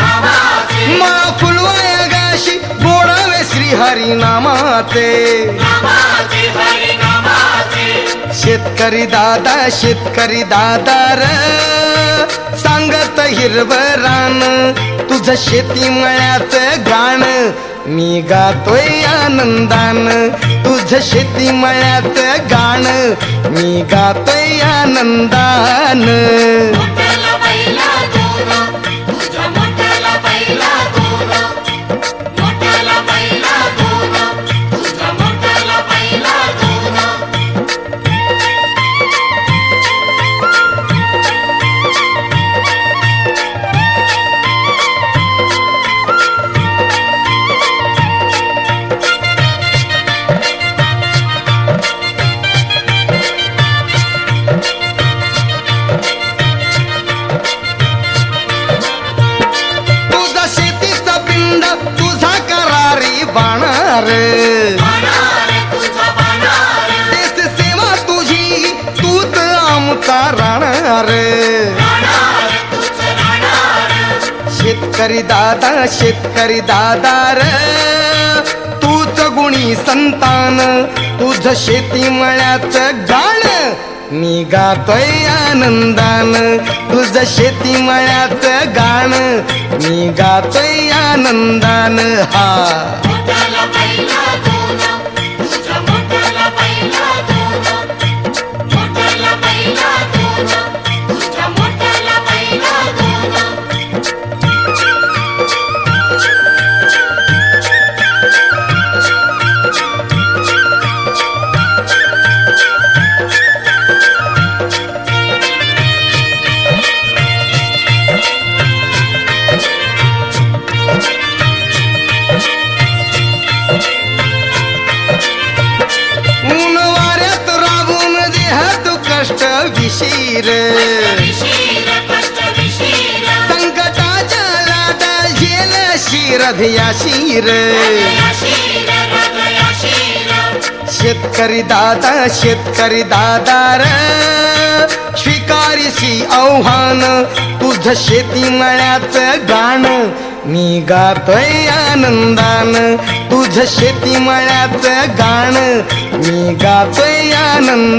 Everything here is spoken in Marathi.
गावाचे. मला फुलवाया गाशी बोडावे गावाचे हरी गावाचे शेतकरी दादा शेतकरी दादा र. हिरव रान शेती मळ्याच गाण. मी गातोय आनंदान तुझ शेती मळ्याच गाण. मी गातोय आनंदान. बाणार देश सेवा तुझी तूच आमचा राहणार राणार शेतकरी दादा शेतकरी दादार तूच गुणी संतान तुझ शेती मळ्याच गाण मी गातोय आनंदान तुझ शेती मळ्याच गाण मी गातोय आनंदान हा ऊन वाऱ्यात राबून देहात कष्ट विशीर. कष्ट विशीर संकटाच्या लादा झेल शिरधिया शिर हृदयाशीर शिर शेतकरी दादा शेतकरी दादा स्वीकारिसी आव्हान तुझ शेती मळ्याच गाण. मी गातोय आनंदान. तुझ शेती मळ्याचं गाण मी गातोय आनंद.